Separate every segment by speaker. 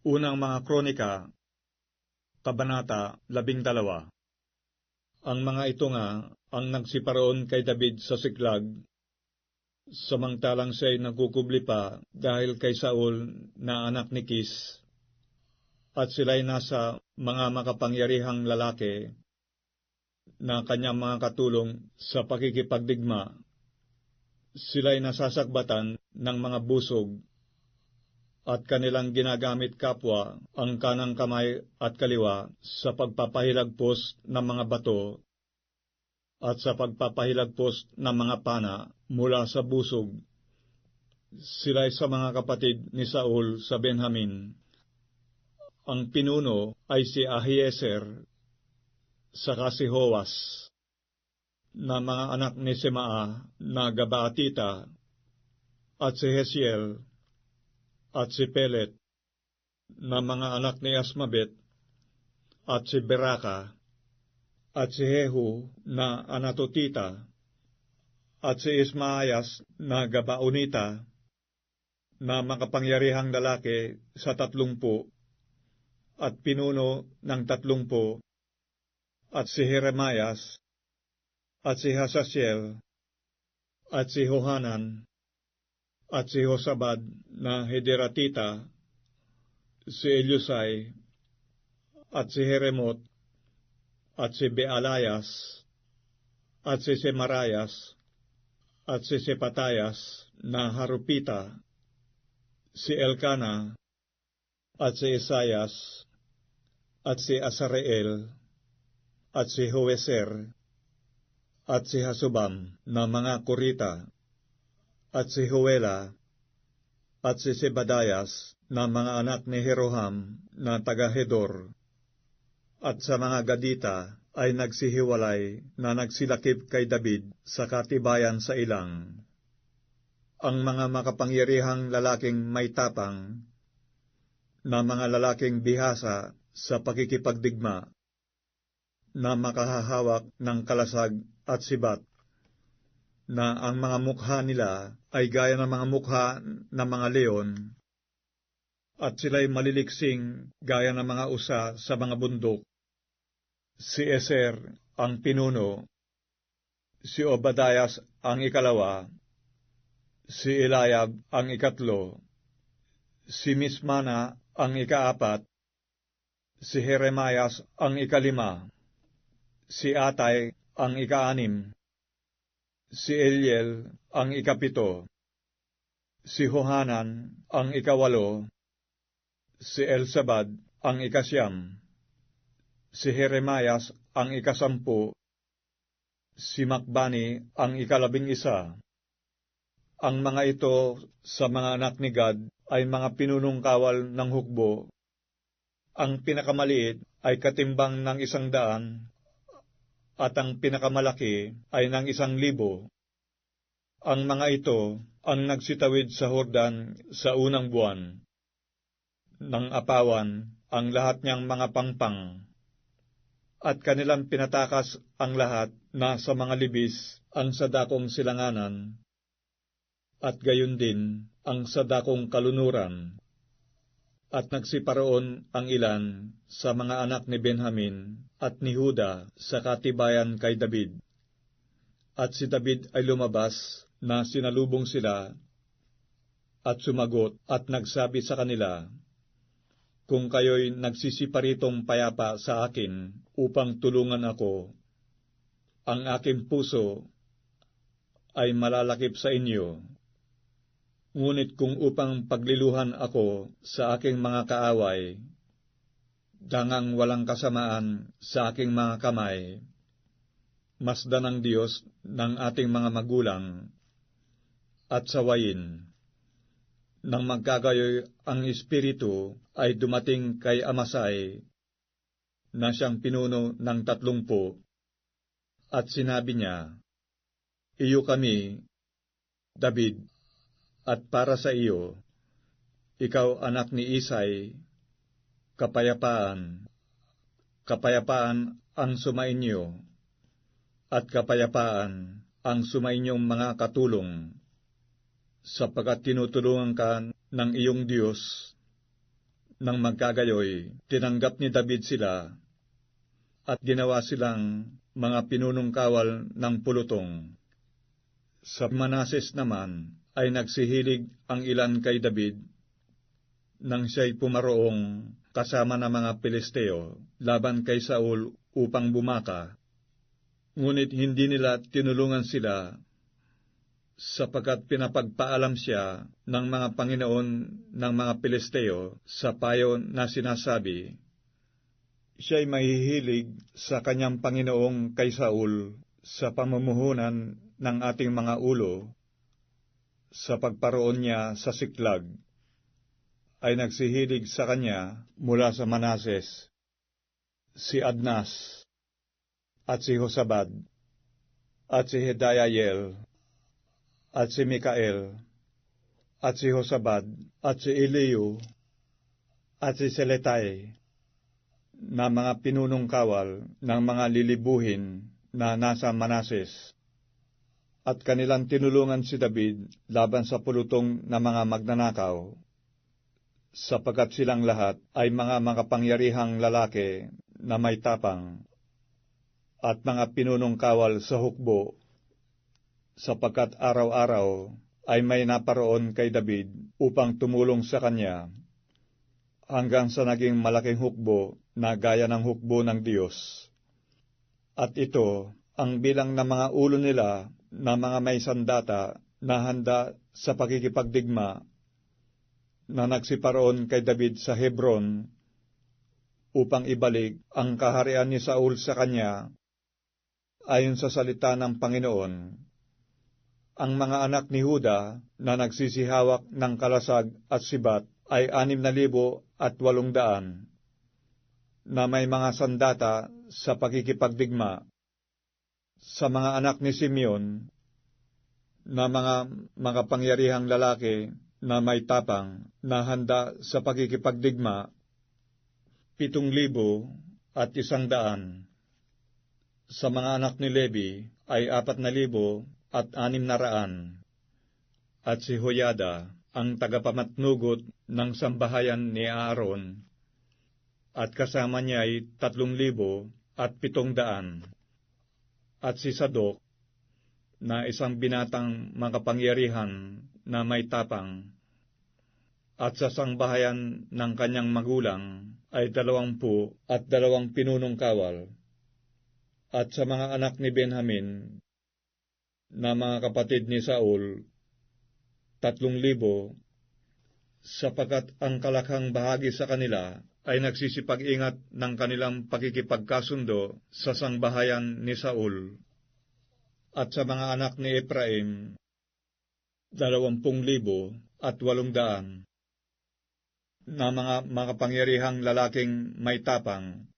Speaker 1: Unang mga kronika, Kabanata 12 Ang mga ito nga ang nagsiparoon kay David sa Siklag, samantalang siya'y nagkukubli pa dahil kay Saul na anak ni Kis, at sila'y nasa mga makapangyarihang lalaki na kanyang mga katulong sa pakikipagdigma. Sila'y nasasakbatan ng mga busog at kanilang ginagamit kapwa ang kanang kamay at kaliwa sa pagpapahilagpos ng mga bato at sa pagpapahilagpos ng mga pana mula sa busog. Sila'y sa mga kapatid ni Saul sa Benjamin. Ang pinuno ay si Ahieser saka si Hoas na mga anak ni Semaa na Gabaatita at si Hesiel at si Pelet na mga anak ni Asmabet at si Beraka at si Jehu na Anatotita, at si Ismaayas na Gabaonita, na makapangyarihang lalaki sa tatlungpo, at pinuno ng tatlungpo, at si Jeremias, at si Hasasiel, at si Hohanan, at si Hosabad na Hederatita, si Elusay, at si Jeremot, at si Bealayas, at si Semarayas, at si Sepatayas na Harupita, si Elkana, at si Isayas, at si Asareel, at si Hueser, at si Hasubam na mga Kurita, at si Huela, at si Sebadayas na mga anak ni Jeroham na taga-Hedor, at sa mga gadita ay nagsihiwalay na nagsilakip kay David sa katibayan sa ilang. Ang mga makapangyarihang lalaking may tapang na mga lalaking bihasa sa pakikipagdigma na makahahawak ng kalasag at sibat na ang mga mukha nila ay gaya ng mga mukha ng mga leon at sila'y maliliksing gaya ng mga usa sa mga bundok. Si Eser ang pinuno, si Obadias ang ikalawa, si Eliab ang ikatlo, si Mismana ang ikaapat, si Jeremias ang ikalima, si Atay ang ikaanim, si Eliel ang ikapito, si Hohanan ang ikawalo, si Elsabad ang ikasyam, si Jeremias ang ikasampu, si Makbani ang ikalabing isa. Ang mga ito sa mga anak ni Gad ay mga pinunong kawal ng hukbo. Ang pinakamaliit ay katimbang ng isang daan, at ang pinakamalaki ay ng isang libo. Ang mga ito ang nagsitawid sa Hordan sa unang buwan. Nang apawan ang lahat niyang mga pangpang at kanilang pinatakas ang lahat na sa mga libis ang sadakong silanganan, at gayon din ang sadakong kalunuran, at nagsiparoon ang ilan sa mga anak ni Benjamin at ni Huda sa katibayan kay David. At si David ay lumabas na sinalubong sila at sumagot at nagsabi sa kanila, kung kayo'y nagsisiparitong payapa sa akin upang tulungan ako, ang aking puso ay malalakip sa inyo. Ngunit kung upang pagliluhan ako sa aking mga kaaway, dangang walang kasamaan sa aking mga kamay, masdan ng Diyos ng ating mga magulang at sawayin nang magkagayoy ang Espiritu ay dumating kay Amasay na siyang pinuno ng tatlungpo at sinabi niya, Iyo kami, David, at para sa iyo, ikaw anak ni Isay, kapayapaan, kapayapaan ang sumainyo, at kapayapaan ang sumainyong mga katulong sapagkat tinutulungan ka ng iyong Diyos Nang magkagayoy, tinanggap ni David sila at ginawa silang mga pinunong kawal ng pulutong. Sa Manases naman ay nagsihilig ang ilan kay David nang siya'y pumaroong kasama ng mga Pilisteo laban kay Saul upang bumaka. Ngunit hindi nila tinulungan sila sapagkat pinapagpaalam siya ng mga Panginoon ng mga Pilisteo sa payo na sinasabi, Siya'y mahihilig sa kanyang Panginoong kay Saul sa pamumuhunan ng ating mga ulo sa pagparoon niya sa siklag ay nagsihilig sa kanya mula sa Manases, si Adnas, at si Hosabad, at si Hedayayel, at si Mikael, at si Hosabad, at si Eliu, at si Seletay, na mga pinunong kawal ng mga lilibuhin na nasa Manases. At kanilang tinulungan si David laban sa pulutong na mga magnanakaw, sapagkat silang lahat ay mga makapangyarihang lalaki na may tapang, at mga pinunong kawal sa hukbo sapagkat araw-araw ay may naparoon kay David upang tumulong sa kanya, hanggang sa naging malaking hukbo na gaya ng hukbo ng Diyos. At ito, ang bilang ng mga ulo nila na mga may sandata na handa sa pakikipagdigma na nagsiparoon kay David sa Hebron upang ibalik ang kaharian ni Saul sa kanya ayon sa salita ng Panginoon ang mga anak ni Huda na nagsisihawak ng kalasag at sibat ay anim na libo at walong daan, na may mga sandata sa pakikipagdigma. Sa mga anak ni Simeon, na mga makapangyarihang lalaki na may tapang na handa sa pakikipagdigma, pitong libo at isang daan. Sa mga anak ni Levi ay apat na libo at anim na raan. At si Hoyada, ang tagapamatnugot ng sambahayan ni Aaron, at kasama niya ay tatlong libo at pitong daan. At si Sadok, na isang binatang makapangyarihan na may tapang, at sa sangbahayan ng kanyang magulang ay dalawangpu at dalawang pinunong kawal. At sa mga anak ni Benjamin, na mga kapatid ni Saul, tatlong libo, sapagkat ang kalakhang bahagi sa kanila ay nagsisipag-ingat ng kanilang pakikipagkasundo sa sangbahayan ni Saul. At sa mga anak ni Ephraim, dalawampung libo at walong daan, na mga makapangyarihang lalaking may tapang,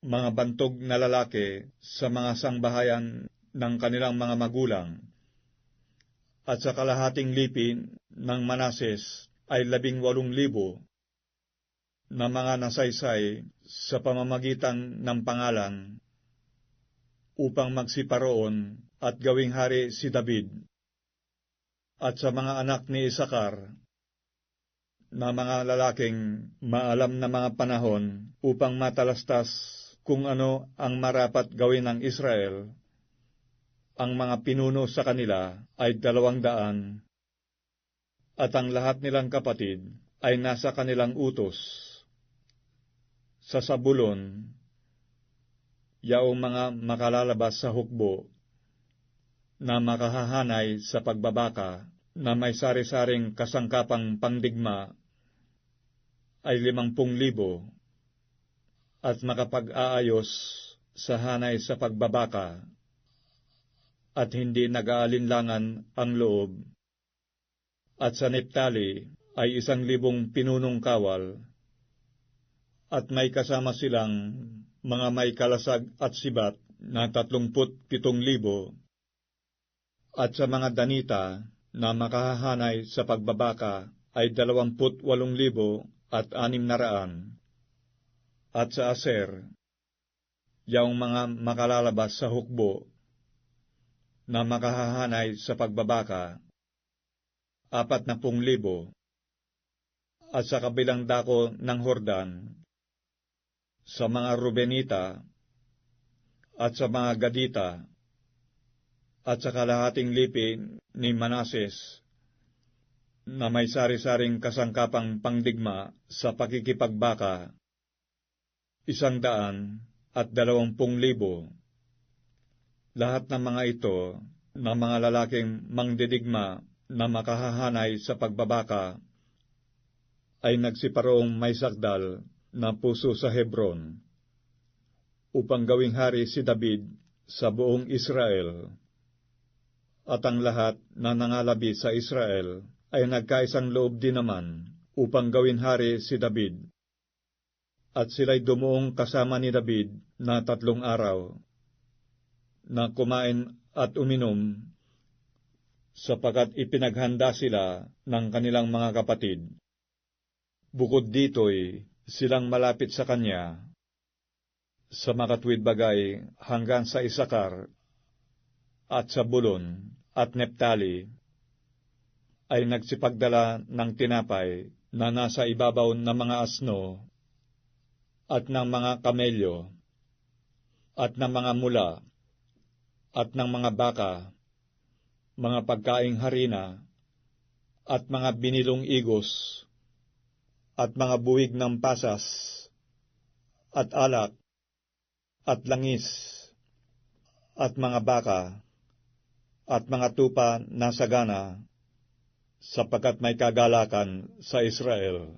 Speaker 1: mga bantog na lalaki sa mga sangbahayan ng kanilang mga magulang. At sa kalahating lipin ng Manases ay labing walong libo na mga nasaysay sa pamamagitan ng pangalan upang magsiparoon at gawing hari si David. At sa mga anak ni Isakar na mga lalaking maalam na mga panahon upang matalastas kung ano ang marapat gawin ng Israel ang mga pinuno sa kanila ay dalawang daan, at ang lahat nilang kapatid ay nasa kanilang utos. Sa sabulon, yaong mga makalalabas sa hukbo, na makahahanay sa pagbabaka na may sari-saring kasangkapang pangdigma ay limangpung libo at makapag-aayos sa hanay sa pagbabaka at hindi nag-aalinlangan ang loob. At sa Neptali ay isang libong pinunong kawal, at may kasama silang mga may kalasag at sibat na tatlongput pitong libo, at sa mga danita na makahahanay sa pagbabaka ay dalawamput walong libo at anim na raan. At sa Aser, yaong mga makalalabas sa hukbo na makahahanay sa pagbabaka, apat na libo, at sa kabilang dako ng Hordan, sa mga Rubenita, at sa mga Gadita, at sa kalahating lipi ni Manases, na may sari-saring kasangkapang pangdigma sa pakikipagbaka, isang daan at dalawampung libo. Lahat ng mga ito na mga lalaking mangdidigma na makahahanay sa pagbabaka ay nagsiparong may sakdal na puso sa Hebron upang gawing hari si David sa buong Israel. At ang lahat na nangalabi sa Israel ay nagkaisang loob din naman upang gawin hari si David. At sila'y dumuong kasama ni David na tatlong araw, na kumain at uminom, sapagat ipinaghanda sila ng kanilang mga kapatid. Bukod dito'y silang malapit sa kanya, sa makatwid bagay hanggang sa Isakar at sa Bulon at Neptali, ay nagsipagdala ng tinapay na nasa ibabaw ng mga asno at ng mga kamelyo at ng mga mula at ng mga baka, mga pagkaing harina at mga binilong igos at mga buwig ng pasas at alak at langis at mga baka at mga tupa na sagana sapagkat may kagalakan sa Israel.